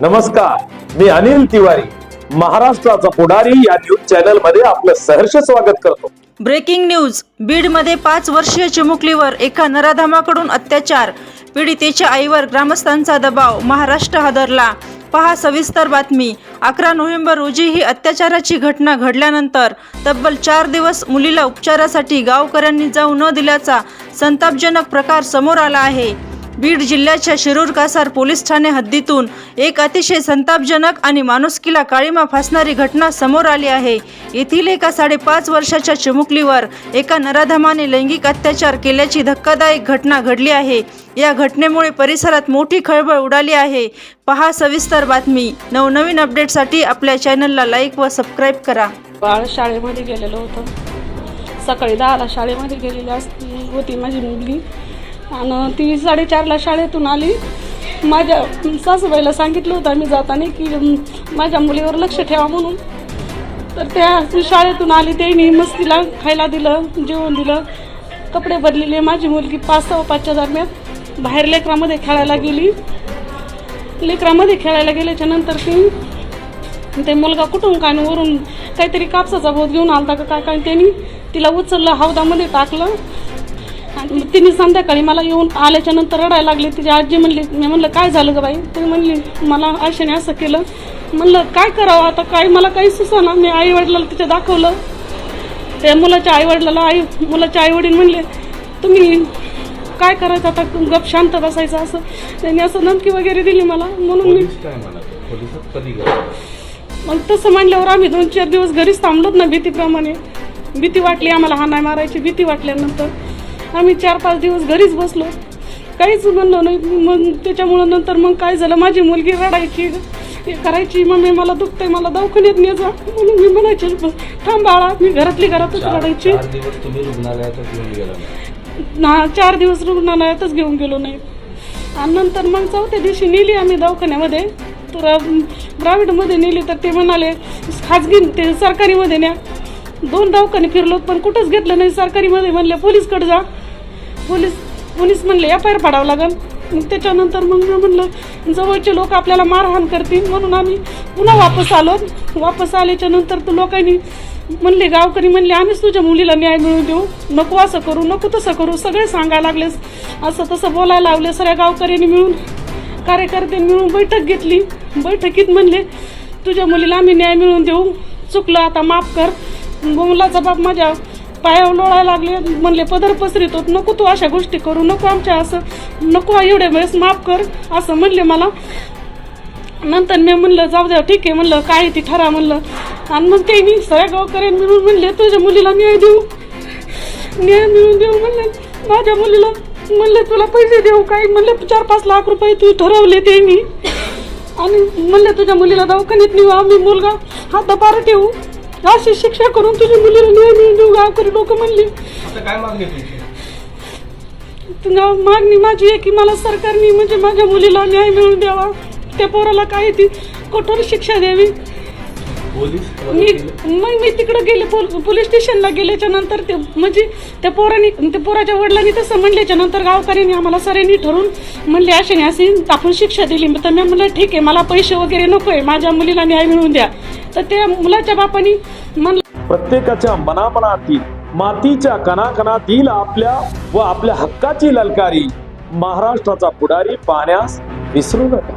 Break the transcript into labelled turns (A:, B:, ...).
A: नमस्कार मी अनिल तिवारी महाराष्ट्राचा पुढारी या न्यूज चॅनलमध्ये आपलं सहर्ष स्वागत करतो.
B: ब्रेकिंग न्यूज बीडमध्ये पाच वर्षीय चिमुकलीवर एका नराधामाकडून अत्याचार पीडितेच्या आईवर ग्रामस्थांचा दबाव महाराष्ट्र हादरला. पहा सविस्तर बातमी. अकरा नोव्हेंबर रोजी ही अत्याचाराची घटना घडल्यानंतर तब्बल चार दिवस मुलीला उपचारासाठी गावकऱ्यांनी जाऊ न दिल्याचा संतापजनक प्रकार समोर आला आहे. बीड जिल्ह्याच्या शिरूर कासार पोलीस ठाणे हद्दीतून एक अतिशय संतापजनक आणि माणुसकीला काळीमा फासणारी घटना समोर आली आहे. येथील एका साडेपाच वर्षाच्या चिमुकलीवर एका नराधमाने लैंगिक अत्याचार केल्याची धक्कादायक घटना घडली आहे. या घटनेमुळे परिसरात मोठी खळबळ उडाली आहे. पहा सविस्तर बातमी. नवनवीन अपडेटसाठी आपल्या चॅनलला लाईक व सबस्क्राईब करा.
C: बाळ शाळेमध्ये गेलेलं होतं. सकाळी दहाला शाळेमध्ये गेलेली असती होती माझी मुलगी. आणि ती साडेचारला शाळेतून आली. माझ्या सासूबाईला सांगितलं होतं मी जाताना की माझ्या मुलीवर लक्ष ठेवा म्हणून. तर त्या शाळेतून आली त्यांनी मस्तीला खायला दिलं जेवण दिलं. कपडे बदलले माझी मुलगी पाच सहा पाचच्या दरम्यान बाहेर लेकरामध्ये खेळायला गेली. लेकरामध्ये खेळायला गेल्याच्यानंतर ती ते मुलगा कुठून काय वरून काहीतरी कापसाचा बोध घेऊन आलता का काय? काय त्यांनी तिला उचललं हौदामध्ये टाकलं. तिने संध्याकाळी मला येऊन आल्याच्यानंतर रडायला लागली. तिची आजी म्हणली मी म्हणलं काय झालं ग बाई? ती म्हणली मला आशेने असं केलं. म्हणलं काय करावं आता? काय? मला काही सुचना. मी आई वडिलाला तिच्या दाखवलं. त्या मुलाच्या आई वडिलाला आई मुलाच्या आई वडील म्हणले तुम्ही काय करायचं आता? गप शांत बसायचं असं. त्यांनी असं धमकी वगैरे दिली मला. म्हणून मी मग तसं म्हणल्यावर आम्ही दोन चार दिवस घरीच थांबलोत ना भीतीप्रमाणे. भीती वाटली आम्हाला हाणाय मारायची भीती वाटल्यानंतर. आम्ही चार पाच दिवस घरीच बसलो. काहीच म्हणलं नाही. मग त्याच्यामुळं नंतर मग काय झालं? माझी मुलगी रडायची. करायची. मम्मी मला दुखतंय. मला दवाखान्यात ने जा. म्हणून मी म्हणायचे थांब बाळा मी घरातली घरातच रडायची.
D: चार दिवस तुम्ही रुग्णालयातच घेऊन गेला नाही.
C: ना चार दिवस रुग्णालयातच घेऊन गेलो नाही. आणि नंतर मग चौथ्या दिवशी नेली आम्ही दवाखान्यामध्ये. तर प्रायव्हेटमध्ये नेली तर ते म्हणाले खाजगी ते सरकारीमध्ये न्या. दोन दवाखाने फिरलो पण कुठंच घेतलं नाही. सरकारीमध्ये म्हणले पोलीसकडे जा. पोलीस पोलीस म्हणले एफ आय आर पाडावं लागेल. मग त्याच्यानंतर मग मी म्हणलं जवळचे लोक आपल्याला मारहाण करतील. म्हणून आम्ही पुन्हा वापस आलो. वापस आल्याच्यानंतर तर लोकांनी म्हणले गावकरी म्हणले आम्हीच तुझ्या मुलीला न्याय मिळवून देऊ. नको असं करू नको तसं करू. सगळे सांगायला लागले असं तसं बोलायला लावले. सगळ्या गावकऱ्यांनी मिळून कार्यकर्त्यांनी मिळून बैठक घेतली. बैठकीत म्हणले तुझ्या मुलीला आम्ही न्याय मिळवून देऊ. चुकलं आता माफ कर. मुलाचा बाप माझ्या पायावर लोळायला लागले म्हणले पदर पसरीत होत नको तू अशा गोष्टी करू नको आमच्या असं नको एवढ्या वेळेस माफ कर असं म्हणले मला. नंतर मी म्हणलं जाऊ द्या ठीक आहे म्हणलं काय ती ठरा म्हणलं. आणि मग ते मी सगळ्या गावकऱ्यांनी मिळून म्हणले तुझ्या मुलीला न्याय देऊ. न्याय मिळून देऊ म्हणले. माझ्या मुलीला म्हणले तुला पैसे देऊ काय? म्हणले चार पाच लाख रुपये तू ठरवले ते मी. आणि म्हणले तुझ्या मुलीला दवाखान्यात नेऊ आम्ही मुलगा हात दपार ठेवू. अशी शिक्षा करून तुझ्या मुलीला न्याय मिळून देऊ गावकरी लोक म्हणले
D: आता काय मागणी तुमची?
C: तुला मागणी माझी आहे की मला सरकारने म्हणजे माझ्या मुलीला न्याय मिळवून द्यावा. त्या पोराला काय ती कठोर शिक्षा द्यावी? मी मग मी तिकडे गेले पोल- पोलीस स्टेशनला गेल्याच्यानंतर ते म्हणजे त्या पोराने त्या पोराच्या वडिलांनी तसं म्हणल्याच्या नंतर गावकऱ्यांनी आम्हाला सरांनी ठरवून म्हणले असे असे आपण शिक्षा दिली. तर मी म्हणलं ठीक आहे मला पैसे वगैरे नको आहे माझ्या मुलीला न्याय मिळवून द्या. तर त्या मुलाच्या बापानी म्हणलं
A: प्रत्येकाच्या मनामनातील मातीच्या कणाकणातील आपल्या व आपल्या हक्काची ललकारी महाराष्ट्राचा पुढारी पाहण्यास विसरू नका.